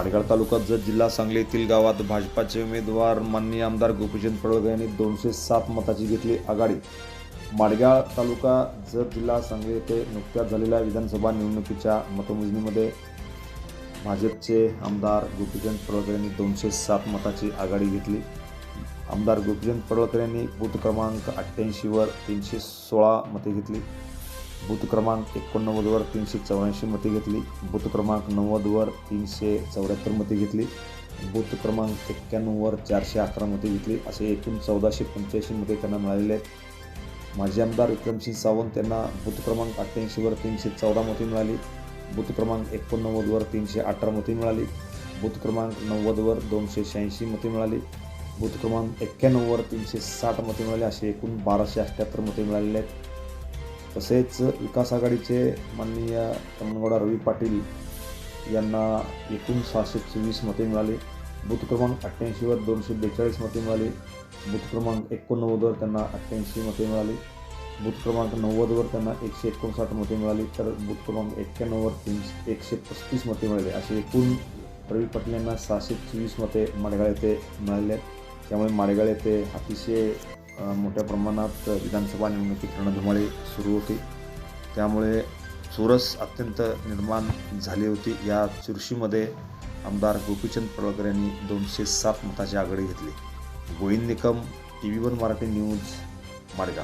माडगाव तालुका जत जिल्हा सांगली येथील गावात भाजपाचे उमेदवार माननीय आमदार गोपीचंद पडळकर यांनी दोनशे सात मताची घेतली आघाडी. माडगाळ तालुका जत जिल्हा सांगली येथे नुकत्याच झालेल्या विधानसभा निवडणुकीच्या मतमोजणीमध्ये भाजपचे आमदार गोपीचंद पडळकर यांनी दोनशे सात मताची आघाडी घेतली. आमदार गोपीचंद पडळकर यांनी बूथ क्रमांक अठ्ठ्याऐंशीवर तीनशे सोळा मते घेतली. बूथ क्रमांक एकोणनव्वदवर तीनशे चौऱ्याऐंशी मते घेतली. बूथ क्रमांक नव्वदवर तीनशे चौऱ्याहत्तर मते घेतली. बूथ क्रमांक एक्क्याण्णववर चारशे अकरा मते घेतली. असे एकूण चौदाशे पंच्याऐंशी मते त्यांना मिळालेले आहेत. माजी आमदार विक्रमसिंग सावंत यांना बूथ क्रमांक अठ्ठ्याऐंशीवर तीनशे चौदा मते मिळाली. बूथ क्रमांक एकोणनव्वदवर तीनशे अठरा मते मिळाली. बूथ क्रमांक नव्वदवर दोनशे शहाऐंशी मते मिळाली. बूथ क्रमांक एक्क्याण्णववर तीनशे साठ मते मिळाली. असे एकूण बाराशे अठ्ठ्याहत्तर मते मिळालेले आहेत. तसेच विकास आघाडीचे माननीय तमनगौडा रवी पाटील यांना एकूण सहाशे चोवीस मते मिळाली. बूथ क्रमांक अठ्ठ्याऐंशीवर दोनशे बेचाळीस मते मिळाली. बूथ क्रमांक एकोणनव्वदवर त्यांना अठ्ठ्याऐंशी मते मिळाली. बूथ क्रमांक नव्वदवर त्यांना एकशे एकोणसाठ मते मिळाली. तर बूथ क्रमांक एक्क्याण्णववर तीनशे एकशे पस्तीस मते मिळाले. असे एकूण रवी पाटील यांना सहाशे चोवीस मते माडगाळ येथे मिळाले. त्यामुळे माडगाळ येथे अतिशय मोठ्या प्रमाणात विधानसभा निवडणुकीत रणधुमाळी सुरू होती. त्यामुळे चोरस अत्यंत निर्माण झाली होती. या चुरशीमध्ये आमदार गोपीचंद पडळकर यांनी दोनशे सात मताची आघाडी घेतली. Govind Nikam T V one Marathi news मार्गा